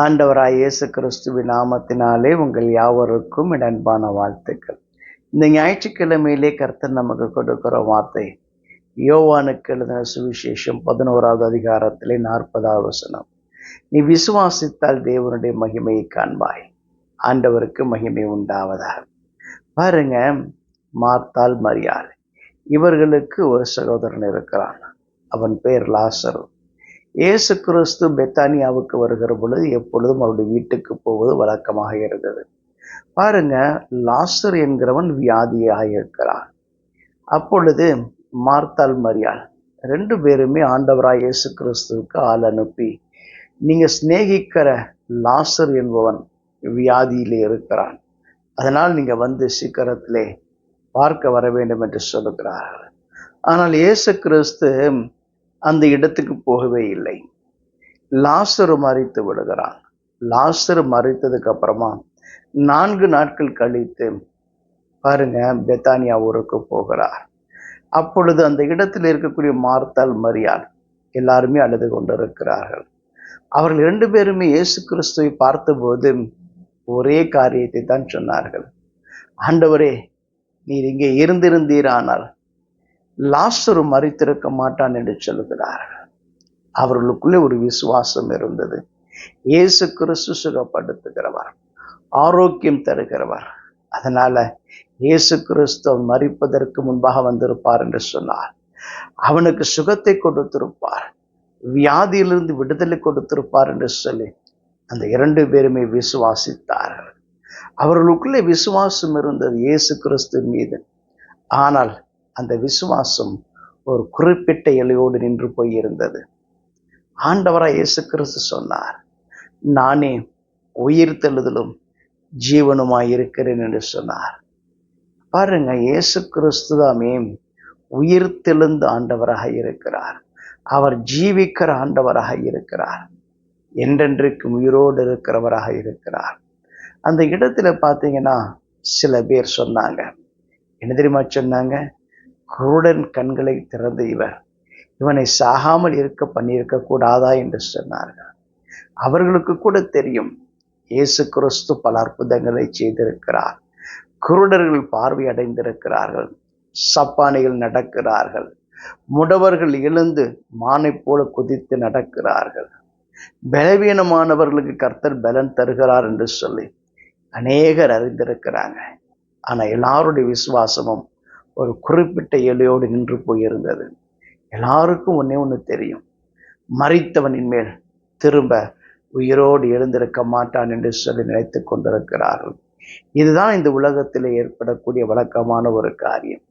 ஆண்டவராய் இயேசு கிறிஸ்துவின் நாமத்தினாலே உங்கள் யாவருக்கும் இடன்பான வாழ்த்துக்கள். இந்த ஞாயிற்றுக்கிழமையிலே கர்த்தர் நமக்கு கொடுக்கிற வார்த்தை யோவானுக்கு எழுதின சுவிசேஷம் பதினோராவது அதிகாரத்திலே நாற்பதாவது வசனம். நீ விசுவாசித்தால் தேவனுடைய மகிமையை காண்பாய் ஆண்டவருக்கு மகிமை உண்டாவதாக. பாருங்க மாத்தால் மரியாள். இவர்களுக்கு ஒரு சகோதரன் இருக்கிறான் அவன் பேர் லாசரு. இயேசு கிறிஸ்து பெத்தானியாவுக்கு வருகிற பொழுது எப்பொழுதும் அவருடைய வீட்டுக்கு போவது வழக்கமாக இருந்தது. பாருங்க லாசர் என்கிறவன் வியாதியாக இருக்கிறான். அப்பொழுது மார்த்தால் மரியாள் ரெண்டு பேருமே ஆண்டவராய் இயேசு கிறிஸ்துவுக்கு ஆள் அனுப்பி நீங்க சிநேகிக்கிற லாசர் என்பவன் வியாதியிலே இருக்கிறான். அதனால் நீங்க வந்து சீக்கிரத்திலே பார்க்க வர வேண்டும் என்று சொல்லுகிறார்கள். ஆனால் இயேசு கிறிஸ்து அந்த இடத்துக்கு போகவே இல்லை. லாசரு மறித்து விடுகிறான். லாசரு மறித்ததுக்கு அப்புறமா நான்கு நாட்கள் கழித்து பாருங்க பெத்தானியா ஊருக்கு போகிறார். அப்பொழுது அந்த இடத்தில் இருக்கக்கூடிய மார்த்தால் மரியாள் எல்லாருமே அழுது கொண்டிருக்கிறார்கள். அவர்கள் இரண்டு பேருமே இயேசு கிறிஸ்துவை பார்த்தபோது ஒரே காரியத்தை தான் சொன்னார்கள். ஆண்டவரே நீர் இங்கே இருந்திருந்தீரானால் லாஸ்டரும் மறித்திருக்க மாட்டான் என்று சொல்லுகிறார்கள். அவர்களுக்குள்ளே ஒரு விசுவாசம் இருந்தது. இயேசு கிறிஸ்து சுகப்படுத்துகிறவர் ஆரோக்கியம் தருகிறவர். அதனால இயேசு கிறிஸ்து மறிப்பதற்கு முன்பாக வந்திருப்பார் என்று சொன்னார். அவனுக்கு சுகத்தை கொடுத்திருப்பார் வியாதியிலிருந்து விடுதலை கொடுத்திருப்பார் என்று சொல்லி அந்த இரண்டு பேருமே விசுவாசித்தார்கள். அவர்களுக்குள்ளே விசுவாசம் இருந்தது இயேசு கிறிஸ்து மீது. ஆனால் அந்த விசுவாசம் ஒரு குறிப்பிட்ட எல்லையோடு நின்று போயிருந்தது. ஆண்டவராக இயேசு கிறிஸ்து சொன்னார் நானே உயிர் தெழுதலும் ஜீவனுமாய் இருக்கிறேன் என்று சொன்னார். பாருங்க இயேசு கிறிஸ்து தாமே உயிர் தெழுந்த ஆண்டவராக இருக்கிறார். அவர் ஜீவிக்கிற ஆண்டவராக இருக்கிறார். என்றென்றைக்கும் உயிரோடு இருக்கிறவராக இருக்கிறார். அந்த இடத்துல பார்த்தீங்கன்னா சில பேர் சொன்னாங்க. என்ன தெரியுமா சொன்னாங்க? குருடன் கண்களை திறந்த இவர். இவனை சாகாமல் இருக்க பண்ணியிருக்க கூடாதா என்று சொன்னார்கள். அவர்களுக்கு கூட தெரியும் இயேசு கிறிஸ்து பல அற்புதங்களை செய்திருக்கிறார். குருடர்கள் பார்வை அடைந்திருக்கிறார்கள் சப்பானிகள் நடக்கிறார்கள் முடவர்கள் எழுந்து மானை போல குதித்து நடக்கிறார்கள். பலவீனமானவர்களுக்கு கர்த்தர் பலன் தருகிறார் என்று சொல்லி அநேகர் அறிந்திருக்கிறாங்க. ஆனால் எல்லாருடைய விசுவாசமும் ஒரு குறிப்பிட்ட எல்லையோடு நின்று போயிருந்தது. எல்லாருக்கும் ஒன்றே ஒன்று தெரியும். மறித்தவனின் மேல் திரும்ப உயிரோடு எழுந்திருக்க மாட்டான் என்று சொல்லி நினைத்து கொண்டிருக்கிறார்கள். இதுதான் இந்த உலகத்தில் ஏற்படக்கூடிய வழக்கமான ஒரு காரியம்.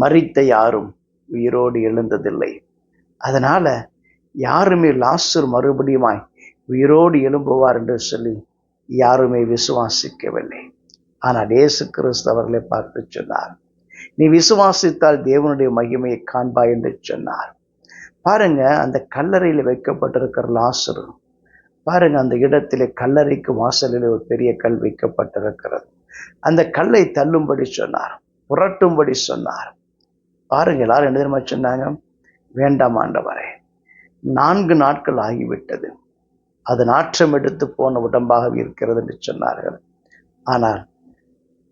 மறித்த யாரும் உயிரோடு எழுந்ததில்லை. அதனால யாருமே லாஸ்டர் மறுபடியுமாய் உயிரோடு எழும்புவார் என்று சொல்லி யாருமே விசுவாசிக்கவில்லை. ஆனால் இயேசு கிறிஸ்து அவர்களை பார்த்து சொன்னார். நீ விசுவாசித்தால் தேவனுடைய மகிமையை காண்பாய் என்று சொன்னார். பாருங்க அந்த கல்லறையில் வைக்கப்பட்டிருக்கிற லாசரு. பாருங்க அந்த இடத்திலே கல்லறைக்கு வாசலில் ஒரு பெரிய கல் வைக்கப்பட்டிருக்கிறது. அந்த கல்லை தள்ளும்படி சொன்னார் புரட்டும்படி சொன்னார். பாருங்க எல்லாரும் என்ன தெரியுமா சொன்னாங்க? வேண்டாம் ஆண்டவரே நான்கு நாட்கள் ஆகிவிட்டது. அது நாற்றம் எடுத்து போன உடம்பாக இருக்கிறது என்று சொன்னார்கள். ஆனால்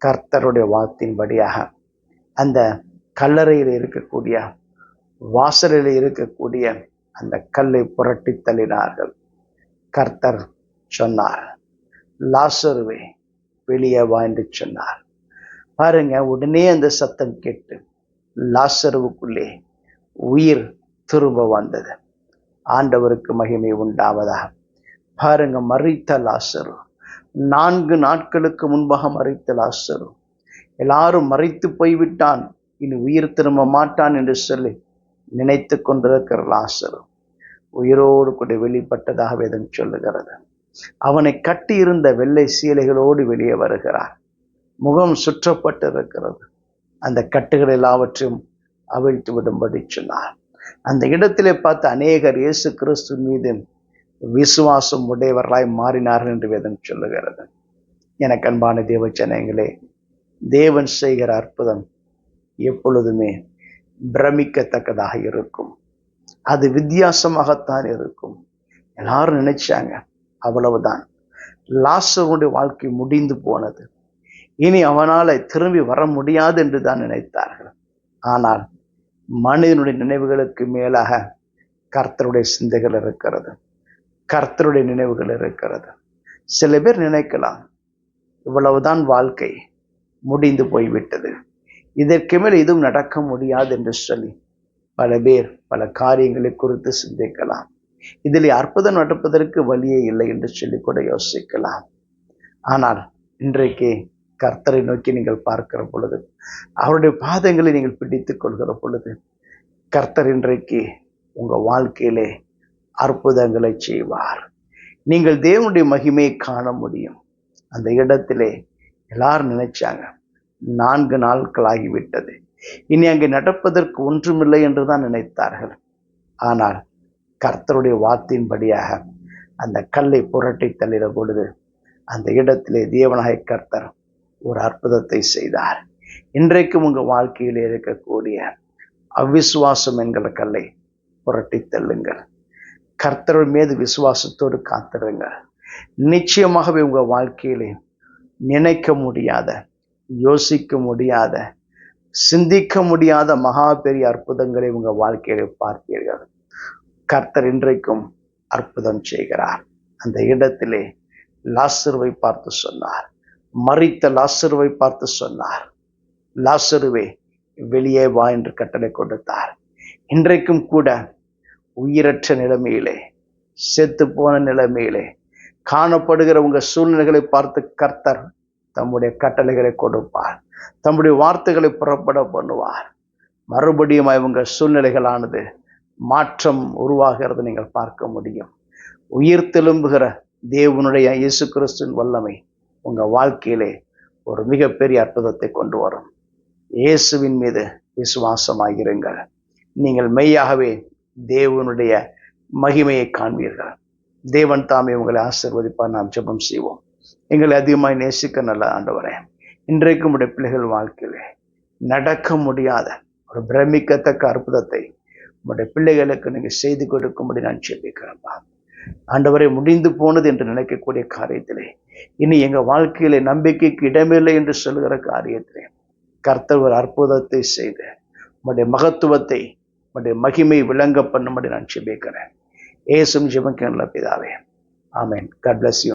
கர்த்தருடைய வார்த்தையின்படியாக அந்த கல்லறையில் இருக்கக்கூடிய வாசலில் இருக்கக்கூடிய அந்த கல்லை புரட்டி தள்ளினார்கள். கர்த்தர் சொன்னார் லாசருவே வெளியே வாய்ந்து சொன்னார். பாருங்க உடனே அந்த சத்தம் கேட்டு லாசருவுக்குள்ளே உயிர் திரும்ப வந்தது. ஆண்டவருக்கு மகிமை உண்டாவதா பாருங்க மறித்த லாசரு. நான்கு நாட்களுக்கு முன்பாக மறித்த லாசரு. எல்லாரும் மறைத்து போய்விட்டான். இனி உயிர் திரும்ப மாட்டான் என்று சொல்லி நினைத்து கொண்டிருக்கிற லாசரும் உயிரோடு கூட வெளிப்பட்டதாக வேதம் சொல்லுகிறது. அவனை கட்டியிருந்த வெள்ளை சீலைகளோடு வெளியே வருகிறார். முகம் சுற்றப்பட்டிருக்கிறது. அந்த கட்டுகள் எல்லாவற்றையும் அவிழ்த்து விடும்படி சொன்னார். அந்த இடத்திலே பார்த்து அநேகர் இயேசு கிறிஸ்து மீது விசுவாசம் உடையவர்களாய் மாறினார்கள் என்று வேதம் சொல்லுகிறது. எனக்கு அன்பான தேவ ஜனங்களே தேவன் செய்கிற அற்புதம் எப்பொழுதுமே பிரமிக்கத்தக்கதாக இருக்கும். அது வித்தியாசமாகத்தான் இருக்கும். எல்லாரும் நினைச்சாங்க அவ்வளவுதான். லாசருடைய வாழ்க்கை முடிந்து போனது. இனி அவனால திரும்பி வர முடியாது என்று தான் நினைத்தார்கள். ஆனால் மனிதனுடைய நினைவுகளுக்கு மேலாக கர்த்தருடைய சிந்தைகள் இருக்கிறது. கர்த்தருடைய நினைவுகள் இருக்கிறது. சில பேர் நினைக்கலாம் இவ்வளவுதான் வாழ்க்கை. முடிந்து போய்விட்டது. இதற்கு மேல் எதுவும் நடக்க முடியாது என்று சொல்லி பல பேர் பல காரியங்களை குறித்து சிந்திக்கலாம். இதில் அற்புதம் நடப்பதற்கு வழியே இல்லை என்று சொல்லி கூட யோசிக்கலாம். ஆனால் இன்றைக்கு கர்த்தரை நோக்கி நீங்கள் பார்க்கிற பொழுது அவருடைய பாதங்களை நீங்கள் பிடித்துக் கொள்கிற பொழுது கர்த்தர் இன்றைக்கு உங்க வாழ்க்கையிலே அற்புதங்களை செய்வார். நீங்கள் தேவனுடைய மகிமையை காண முடியும். அந்த இடத்திலே எல்லாரும் நினைச்சாங்க நான்கு நாட்கள் விட்டது இனி அங்கே நடப்பதற்கு ஒன்றுமில்லை என்று தான் நினைத்தார்கள். ஆனால் கர்த்தருடைய வார்த்தையின்படியாக அந்த கல்லை புரட்டி தள்ளிட பொழுது அந்த இடத்திலே தேவநாய கர்த்தர் ஒரு அற்புதத்தை செய்தார். இன்றைக்கும் உங்கள் வாழ்க்கையில் இருக்கக்கூடிய அவிசுவாசம் என்கிற கல்லை புரட்டி தள்ளுங்கள். கர்த்தர் மீது விசுவாசத்தோடு காத்திருங்கள். நிச்சயமாகவே உங்கள் வாழ்க்கையிலே நினைக்க முடியாத யோசிக்க முடியாத சிந்திக்க முடியாத மகா பெரிய அற்புதங்களை உங்கள் வாழ்க்கையில் பார்ப்பீர்கள். கர்த்தர் இன்றைக்கும் அற்புதம் செய்கிறார். அந்த இடத்திலே லாசருவை பார்த்து சொன்னார். மறித்த லாசருவை பார்த்து சொன்னார். லாசருவே வெளியே வா என்று கட்டளை கொடுத்தார். இன்றைக்கும் கூட உயிரற்ற நிலைமையிலே செத்து போன நிலைமையிலே காணப்படுகிற உங்கள் சூழ்நிலைகளை பார்த்து கர்த்தர் தம்முடைய கட்டளைகளை கொடுப்பார். தம்முடைய வார்த்தைகளை புறப்பட பண்ணுவார். மறுபடியும் இவங்க சூழ்நிலைகளானது மாற்றம் உருவாகிறது நீங்கள் பார்க்க முடியும். உயிர் தெலும்புகிற தேவனுடைய இயேசு கிறிஸ்துவின் வல்லமை உங்கள் வாழ்க்கையிலே ஒரு மிகப்பெரிய அற்புதத்தை கொண்டு வரும். இயேசுவின் மீது விசுவாசமாகிருங்கள் நீங்கள் மெய்யாகவே தேவனுடைய மகிமையை காண்பீர்கள். தேவன் தாமே உங்களை ஆசிர்வதிப்பார். நாம் ஜெபம் செய்வோம். எங்களை அதிகமாய் நேசிக்க நல்ல ஆண்டவரே இன்றைக்கு உடைய பிள்ளைகள் வாழ்க்கையிலே நடக்க முடியாத ஒரு பிரமிக்கத்தக்க அற்புதத்தை உடைய பிள்ளைகளுக்கு நீங்கள் செய்து கொடுக்கும்படி நான் செபிக்கிறேன்ப்பா ஆண்டவரை முடிந்து போனது என்று நினைக்கக்கூடிய காரியத்திலே இனி எங்க வாழ்க்கையிலே நம்பிக்கைக்கு இடமில்லை என்று சொல்கிற காரியத்திலே கர்த்தர் ஒரு அற்புதத்தை செய்து உங்களுடைய மகத்துவத்தை உடைய மகிமை விளங்க பண்ணும்படி நான் செபிக்கிறேன் ஏசும் ஜெபம் பிதாவே. ஆமேன். God bless you